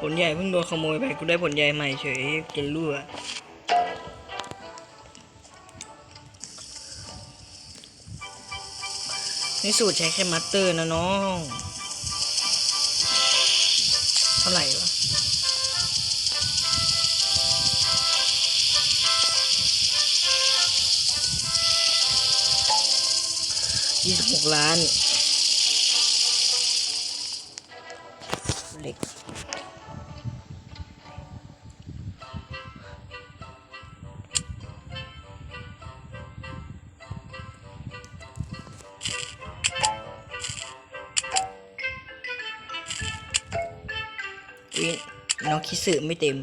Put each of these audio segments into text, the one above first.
ผลใหญ่เพิ่งโดนขโมยไปกูได้ผลใหญ่ใหม่เฉยกินรั่วในสูตรใช้แค่มัตเตอร์นะน้อง เท่าไหร่วะยี่สิบหกล้าน น้องคิดสื่อไม่เต็ม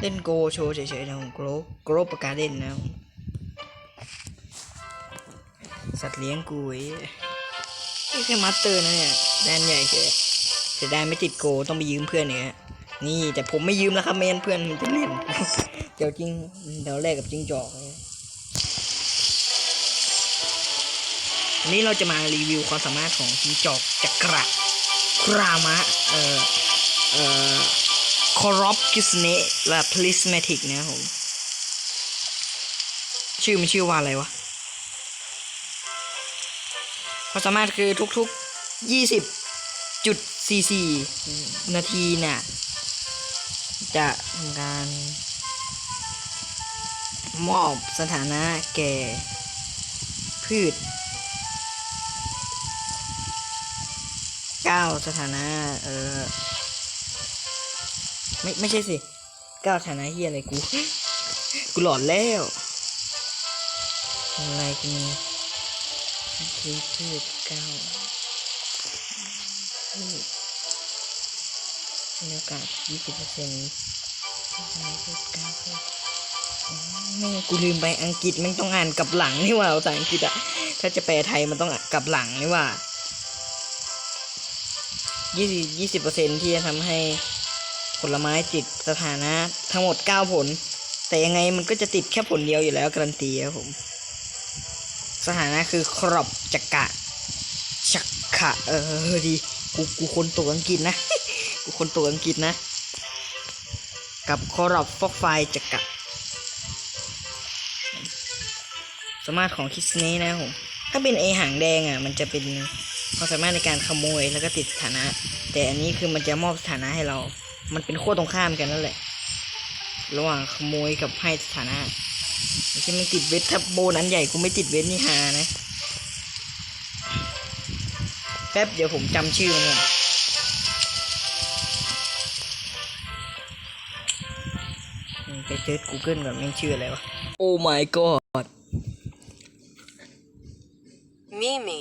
เล่นโกโชว์เฉยๆนะผมโกรโกรประกาศเล่นนะ สัตว์เลี้ยงกูไอ้นี่แค่มาสเตอร์นะเนี่ยแดนใหญ่เฉยเสียดายไม่ติดโกต้องไปยืมเพื่อนเนี่ยนี่แต่ผมไม่ยืมแล้วครับเมนเพื่อนมันจะเล่นเดี๋ยวจริงเดี๋ยวแรกกับจิ้งจอกเลย วันนี้เราจะมารีวิวความสามารถของจิ้งจอกจักระครามะ เอ่อ เอ่อคอร์บกิสเนและพลิสเมติกนะครับผม ชื่อมันชื่อว่าอะไรวะความสามารถคือทุกๆยี่สิบจุดสี่สี่นาทีเนี่ย จะทำการมอบสถานะแก่พืช ก้าสถานะ เออ ไม่ไม่ใช่สิก้าวฐานะเฮียอะไรกู กูหลอนแล้วอะไรกันคือพืชเก้าพืชมีโอกาสยี่สิบเปอร์เซ็นต์พืชเก้าพืชแม่กูลืมไปอังกฤษม่งต้องอ่านกลับหลังนี่ว่าภาษาอังกฤษอะถ้าจะแปลไทยมันต้องกลับหลังนี่ว่า ยี่สิบยี่สิบเปอร์เซ็นที่จะทำให้ผลไม้ติดสถานะทั้งหมด9ผล แต่ยังไงมันก็จะติดแค่ผลเดียวอยู่แล้วการันตีครับผม สถานะคือครอบจักระชักขะเออดีกูกูคนตัวอังกฤษนะ กูคนตัวอังกฤษนะ กับครอบฟอกไฟจักระสามารถของคิสเน่นะผมถ้าเป็นไอหางแดงอะ มันจะเป็น ความสามารถในการขโมยแล้วก็ติดสถานะ แต่อันนี้คือมันจะมอบสถานะให้เรา มันเป็นขั้วตรงข้ามกันนั่นแหละ ระหว่างขโมยกับให้สถานะไม่ใช่มันติดเวทถ้าโบนั้นใหญ่กูไม่ติดเวทนี่ฮานะแป๊บเดี๋ยวผมจำชื่อมันก่อนไปเซิร์ช Google ก่อนแม่งชื่ออะไรวะโอ้ my god Mimi,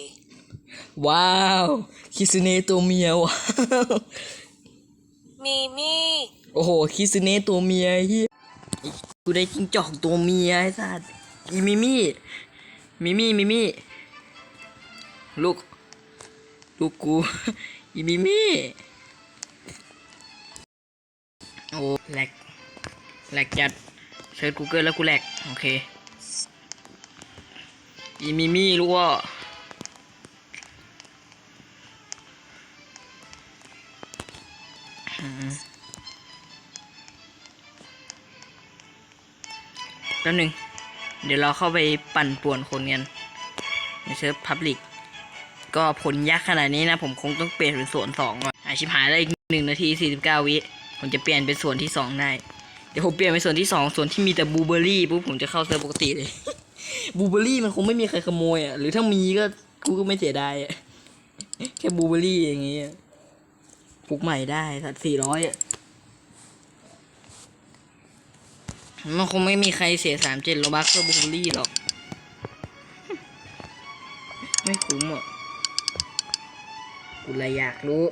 ว้าวคิสเนตัวเมียว้าว Mimi, โอ้โหคิสเนะตัวเมียเฮียไอ้กูได้จิ้งจอกตัวเมียไอ้สัสอีมิมี่มิมี่มิมี่ลูกลูกกูอีมิมี่โอ้แหลกแหลกจัดเซิร์ช Google แล้วกูแหลกโอเคอีมิมี่ลูกว่า แป๊บหนึงเดี๋ยวเราเข้าไปปั่นป่วนคนกันในเซิร์ฟพับลิก ก็ผลยักษ์ขนาดนี้นะ ผมคงต้องเปลี่ยนเป็นส่วนสองก่อนอาชิบหายได้อีกหนึ่งนาทีสี่สิบเก้าวิ ผมจะเปลี่ยนเป็นส่วนที่สองได้ เดี๋ยวผมเปลี่ยนเป็นส่วนที่สองส่วนที่มีแต่บูเบอรี่ปุ๊บผมจะเข้าเซิร์ฟปกติเลย บูเบอรี่มันคงไม่มีใครขโมยอะ หรือถ้ามีก็กูก็ไม่เสียดายอะ แค่บูเบอร์รี่อย่างเงี้ย ปลูกใหม่ได้สัตว์สี่ร้อยอะ มันคงไม่มีใครเสียสามเจ็ดโลบัคเพื่อบลูเบอร์รี่หรอก ไม่คุ้มอะกูเลยอยากรู้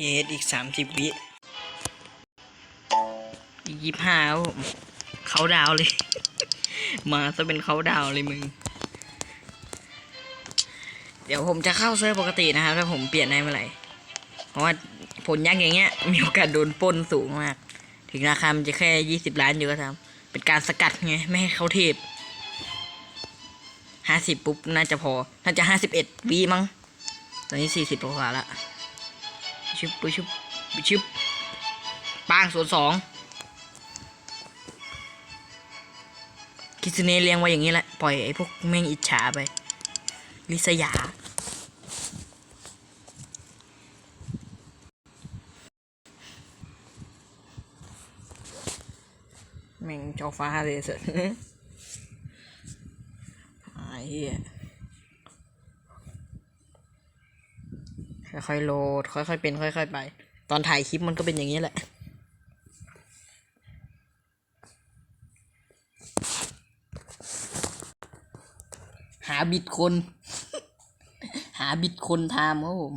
เยสอีกสามสิบวิอีกยี่ห้าครับผมเขาดาวเลย มาจะเป็นเขาดาวเลยมึง เดี๋ยวผมจะเข้าเซิร์ฟปกตินะครับถ้าผมเปลี่ยนได้เมื่อไหร่ เพราะว่าผลยักษ์อย่างเงี้ย มีโอกาสโดนปล้นสูงมาก ถึงราคามันจะแค่ยี่สิบล้านอยู่ก็ตามเป็นการสกัดไง ไม่ให้เขาเทพห้าสิบปุ๊บ น่าจะพอ น่าจะห้าสิบเอ็ดวีมั้ง ตอนนี้สี่สิบกว่าละ ชึบปุ๊บชึบปุ๊บชึบป้างส่วนสองคิสเน่เลี้ยงไว้อย่างนี้แหละ ปล่อยไอ้พวกแม่งอิจฉาไป ลิษยา แม่งจอฟ้าเลยสุดไอ้เหี้ย ค่อยๆโหลด ค่อยๆเป็นค่อยๆไป ตอนถ่ายคลิปมันก็เป็นอย่างนี้แหละ หาบิดคน หาบิดคนทามครับผม